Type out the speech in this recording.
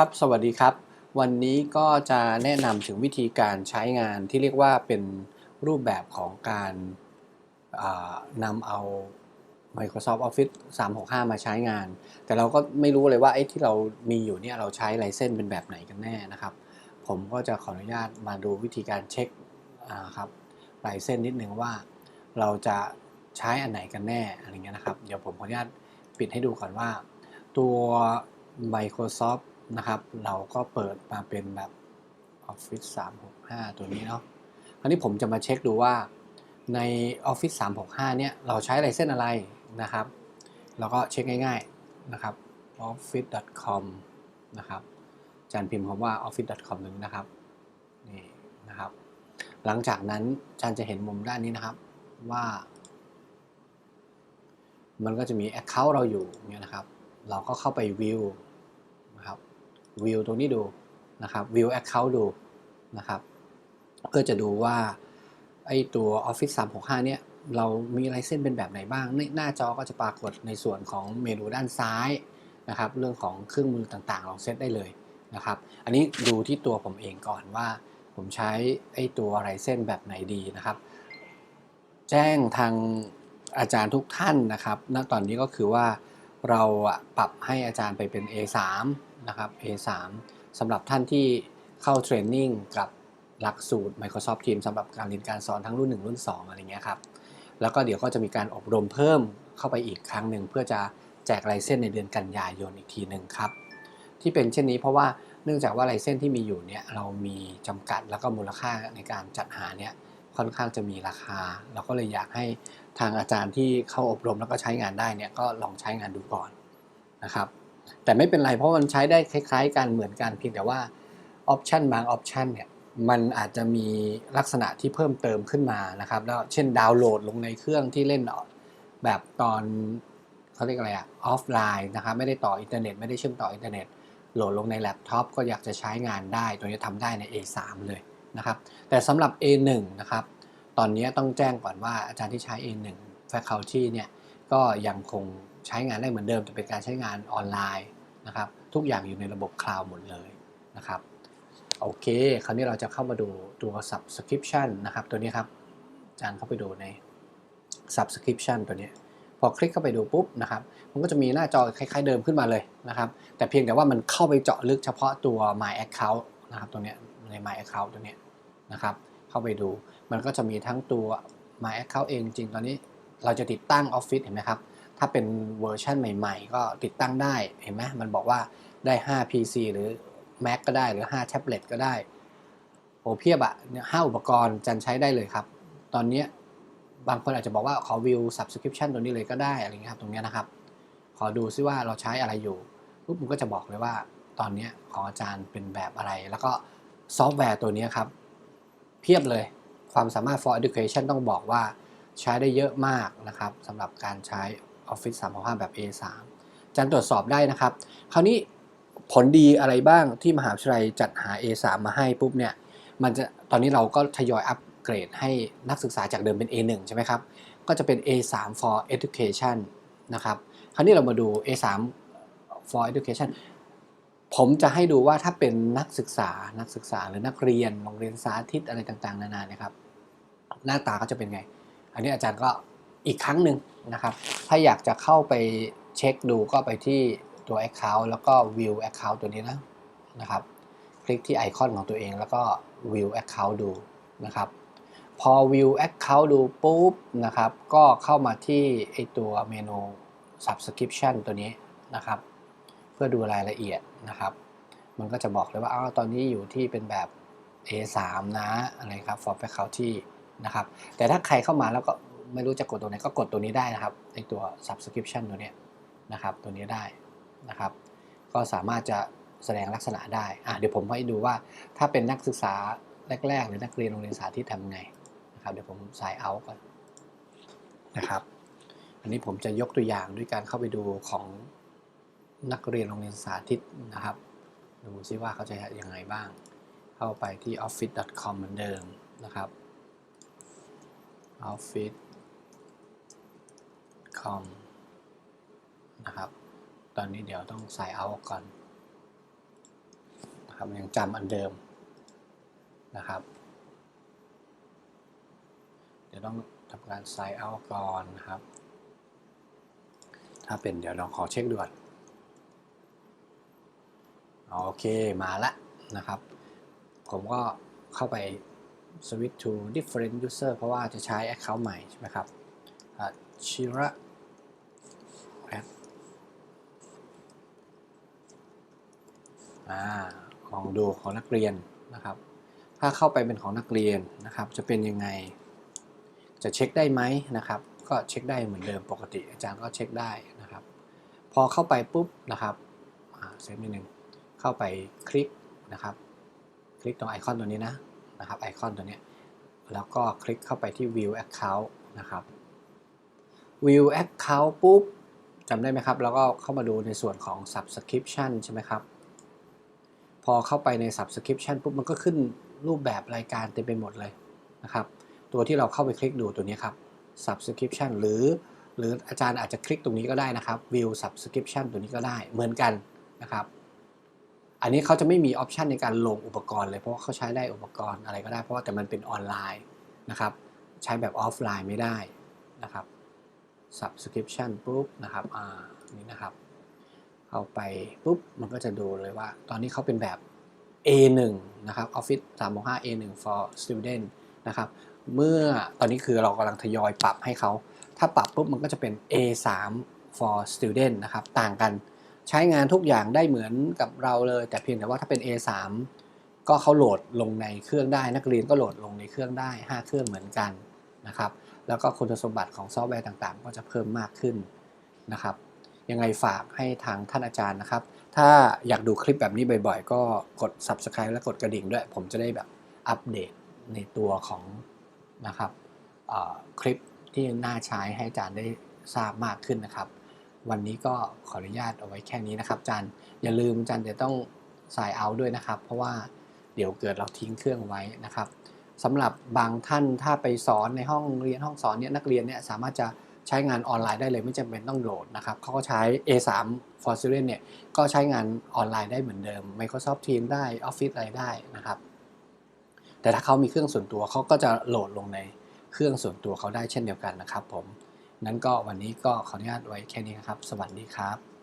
ครับสวัสดีครับ วันนี้ก็จะแนะนำถึงวิธีการใช้งานที่เรียกว่าเป็นรูปแบบของการนำเอา Microsoft Office 365 มาใช้งาน แต่เราก็ไม่รู้เลยว่าไอ้ที่เรามีอยู่เนี่ยเราใช้ไลเส้นเป็นแบบไหนกันแน่นะครับ ผมก็จะขออนุญาตมาดูวิธีการเช็คครับลายเส้นนิดนึงว่าเราจะใช้อันไหนกันแน่อะไรเงี้ยนะครับ เดี๋ยวผมขออนุญาตปิดให้ดูก่อนว่า ตัว Microsoft นะครับ เราก็เปิดมาเป็นแบบ Office 365 ตัวนี้เนาะคราวนี้ผมจะมาเช็คดูว่าใน Office 365 เนี่ย เราใช้อะไรเส้นอะไรนะครับ แล้วก็เช็คง่ายๆนะครับ office.com นะครับจารย์พิมพ์คำว่า office.com หนึ่งนะครับนี่นะครับ หลังจากนั้นจารย์จะเห็นมุมด้านนี้นะครับว่า มันก็จะมี Account เราอยู่เนี่ยนะครับ เราก็เข้าไป View View ตรงนี้ดูนะครับ View Account ดูนะครับก็จะดูว่าไอตัว Office 365 เนี่ยเรามีลายเส้นเป็นแบบไหนบ้างในหน้าจอก็จะปรากฏในส่วนของเมนูด้านซ้ายนะครับ เรื่องของเครื่องมือต่างๆ เราเซตได้เลยนะครับ อันนี้ดูที่ตัวผมเองก่อนว่า ผมใช้ไอตัวลายเส้นแบบไหนดีนะครับ แจ้งทางอาจารย์ทุกท่านนะครับ ณตอนนี้ก็คือว่าเราปรับให้อาจารย์ไปเป็น A3 นะครับ A3 สำหรับท่านที่เข้าเทรนนิ่งกับหลักสูตร Microsoft Teams สำหรับการเรียนการสอนทั้งรุ่น 1 รุ่น 2 อะไรเงี้ยครับ แล้วก็เดี๋ยวก็จะมีการอบรมเพิ่มเข้าไปอีกครั้งหนึ่ง เพื่อจะแจกลายเส้นในเดือนกันยายนอีกทีหนึ่งครับ ที่เป็นเช่นนี้เพราะว่าเนื่องจากว่าลายเส้นที่มีอยู่เนี่ยเรามีจำกัดแล้วก็มูลค่าในการจัดหาเนี่ยค่อนข้างจะมีราคา เราก็เลยอยากให้ทางอาจารย์ที่เข้าอบรมแล้วก็ใช้งานได้เนี่ยก็ลองใช้งานดูก่อนนะครับ แต่ไม่เป็นไรเพราะมันใช้ได้คล้ายๆกันเหมือนกันเพียงแต่ว่าออปชันบางออปชันเนี่ยมันอาจจะมีลักษณะที่เพิ่มเติมขึ้นมานะครับ แล้วเช่นดาวน์โหลดลงในเครื่องที่เล่นแบบตอนเขาเรียกอะไรอะออฟไลน์นะครับไม่ได้ต่ออินเทอร์เน็ตไม่ได้เชื่อมต่ออินเทอร์เน็ตโหลดลงในแล็ปท็อปก็อยากจะใช้งานได้ตัวนี้ทำได้ใน A3 เลยนะครับแต่สำหรับ A1 นะครับตอนนี้ต้องแจ้งก่อนว่าอาจารย์ที่ใช้ A1 Faculty เนี่ยก็ยังคง ใช้งานได้เหมือนเดิมแต่เป็นการใช้งานออนไลน์นะครับทุกอย่างอยู่ในระบบคลาวด์หมดเลยนะครับโอเค คราวนี้เราจะเข้ามาดูตัว subscription นะครับ ตัวนี้ครับอาจารย์เข้าไปดูใน subscription ตัวนี้ พอคลิกเข้าไปดูปุ๊บนะครับ มันก็จะมีหน้าจอคล้ายๆเดิมขึ้นมาเลยนะครับ แต่เพียงแต่ว่ามันเข้าไปเจาะลึกเฉพาะตัว My Account นะครับ ตัวนี้ใน My Account ตัวนี้นะครับ เข้าไปดู มันก็จะมีทั้งตัว My Account เองจริง ตอนนี้เราจะติดตั้ง Office เห็นไหมครับ ถ้าเป็นเวอร์ชันใหม่ ๆ ก็ติดตั้งได้เห็นไหมมันบอกว่าได้ 5 PC หรือ Mac ก็ได้หรือ 5 แท็บเล็ตก็ได้โอเพียบอะเนี่ยห้าอุปกรณ์จันใช้ได้เลยครับ ตอนนี้บางคนอาจจะบอกว่าขอวิว subscription ตัวนี้เลยก็ได้อะไรเงี้ยครับตรงเนี้ยนะครับ ขอดูซิว่าเราใช้อะไรอยู่ปุ๊บมันก็จะบอกเลยว่า ตอนนี้ของอาจารย์เป็นแบบอะไร แล้วก็ซอฟต์แวร์ตัวนี้ครับ เพียบเลยความสามารถ for education ต้องบอกว่าใช้ได้เยอะมากนะครับสำหรับการใช้ Office 365 แบบ A3 อาจารย์ตรวจสอบได้นะครับ คราวนี้ผลดีอะไรบ้างที่มหาวิทยาลัยจัดหา A3 มาให้ปุ๊บเนี่ย มันจะตอนนี้เราก็ทยอยอัปเกรดให้นักศึกษาจากเดิมเป็น A1 ใช่ไหมครับ ก็จะเป็น A3 for education นะครับ คราวนี้เรามาดู A3 for education ผมจะให้ดูว่าถ้าเป็นนักศึกษานักศึกษาหรือนักเรียนโรงเรียนสาธิตอะไรต่างๆ นานาเนี่ยครับ หน้าตาก็จะเป็นไง อันนี้อาจารย์ก็อีกครั้งหนึ่ง นะครับ ถ้าอยากจะเข้าไปเช็คดูก็ไปที่ตัว Account แล้วก็ View Account ตัวนี้นะนะครับ คลิกที่ไอคอนของตัวเองแล้วก็ View Account ดูนะครับ พอ View Account ดูปุ๊บนะครับ ก็เข้ามาที่ไอตัวเมนู Subscription ตัวนี้นะครับ เพื่อดูรายละเอียดนะครับ มันก็จะบอกเลยว่าอ้าวตอนนี้อยู่ที่เป็นแบบ A3 นะอะไรครับ for faculty นะครับ แต่ถ้าใครเข้ามาแล้วก็ ไม่รู้จะกดตัวไหนก็กดตัวนี้ได้นะครับไอตัว subscription ตัวนี้นะครับ ตัวนี้ได้นะครับ ก็สามารถจะแสดงลักษณะได้อะเดี๋ยวผมให้ดูว่าถ้าเป็นนักศึกษาแรกๆ หรือนักเรียนโรงเรียนสาธิตทำไงนะครับ เดี๋ยวผมสายเอาก่อนนะครับ อันนี้ผมจะยกตัวอย่างด้วยการเข้าไปดูของนักเรียนโรงเรียนสาธิตนะครับ ดูซิว่าเขาจะยังไงบ้าง เข้าไปที่ office.com เหมือนเดิมนะครับ office .com นะครับ ตอนนี้เดี๋ยวต้องใส่เอาก่อนนะครับยังจำอันเดิมนะครับ เดี๋ยวต้องทำการ sign out ก่อนนะครับ ถ้าเป็นเดี๋ยวลองขอเช็คด่วนโอเคมาละนะครับ ผมก็เข้าไป switch to different user เพราะว่าจะใช้ account ใหม่ใช่ไหมครับชิระ อ่าลองดูของนักเรียนนะครับ ถ้าเข้าไปเป็นของนักเรียนนะครับ จะเป็นยังไง จะเช็คได้ไหมนะครับ ก็เช็คได้เหมือนเดิมปกติ อาจารย์ก็เช็คได้นะครับ พอเข้าไปปุ๊บนะครับเซฟนิดนึงเข้าไปคลิกนะครับ คลิกตรงไอคอนตัวนี้นะนะครับไอคอนตัวนี้แล้วก็คลิกเข้าไปที่ view account นะครับ view account ปุ๊บจำได้ไหมครับ แล้วก็เข้ามาดูในส่วนของ subscription ใช่ไหมครับ พอเข้าไปใน subscription ปุ๊บมันก็ขึ้นรูปแบบรายการเต็มไปหมดเลยนะครับ ตัวที่เราเข้าไปคลิกดูตัวนี้ครับ subscription หรือ หรืออาจารย์อาจจะคลิกตรงนี้ก็ได้นะครับ view subscription ตัวนี้ก็ได้เหมือนกันนะครับ อันนี้เขาจะไม่มีออปชันในการลงอุปกรณ์เลยเพราะว่าเขาใช้ได้อุปกรณ์อะไรก็ได้เพราะว่าแต่มันเป็นออนไลน์นะครับ ใช้แบบออฟไลน์ไม่ได้นะครับ subscription ปุ๊บนะครับอ่านี่นะครับ เข้าไปปุ๊บมันก็จะดูเลยว่า ตอนนี้เขาเป็นแบบ A1 นะครับ Office 365 A1 for student นะครับเมื่อตอนนี้คือเรากำลังทยอยปรับให้เขา ถ้าปรับปุ๊บมันก็จะเป็น A3 for student นะครับ ต่างกันใช้งานทุกอย่างได้เหมือนกับเราเลย แต่เพียงแต่ว่าถ้าเป็น A3 ก็เขาโหลดลงในเครื่องได้ นักเรียนก็โหลดลงในเครื่องได้ 5 เครื่องเหมือนกันนะครับ แล้วก็คุณสมบัติของซอฟต์แวร์ต่างๆ ก็จะเพิ่มมากขึ้นนะครับ ยังไงฝากให้ทางท่านอาจารย์นะครับ ถ้าอยากดูคลิปแบบนี้บ่อยๆ ก็กด subscribe และกดกระดิ่งด้วย ผมจะได้แบบอัปเดตในตัวของนะครับคลิปที่น่าใช้ให้อาจารย์ได้ทราบมากขึ้นนะครับ วันนี้ก็ขออนุญาตเอาไว้แค่นี้นะครับอาจารย์อย่าลืมอาจารย์จะต้องสายเอาด้วยนะครับ เพราะว่าเดี๋ยวเกิดเราทิ้งเครื่องไว้นะครับสำหรับบางท่านถ้าไปสอนในห้องเรียนห้องสอนเนี่ยนักเรียนเนี่ยสามารถจะ ใช้งานออนไลน์ได้เลยไม่จำเป็นต้องโหลดนะครับเขาก็ใช้ A3 for Student เนี่ยก็ใช้งานออนไลน์ได้เหมือนเดิม Microsoft Teams ได้ Office อะไรได้นะครับ แต่ถ้าเขามีเครื่องส่วนตัวเขาก็จะโหลดลงในเครื่องส่วนตัวเขาได้เช่นเดียวกันนะครับผมนั้นก็วันนี้ก็ขออนุญาตไว้แค่นี้นะครับ สวัสดีครับ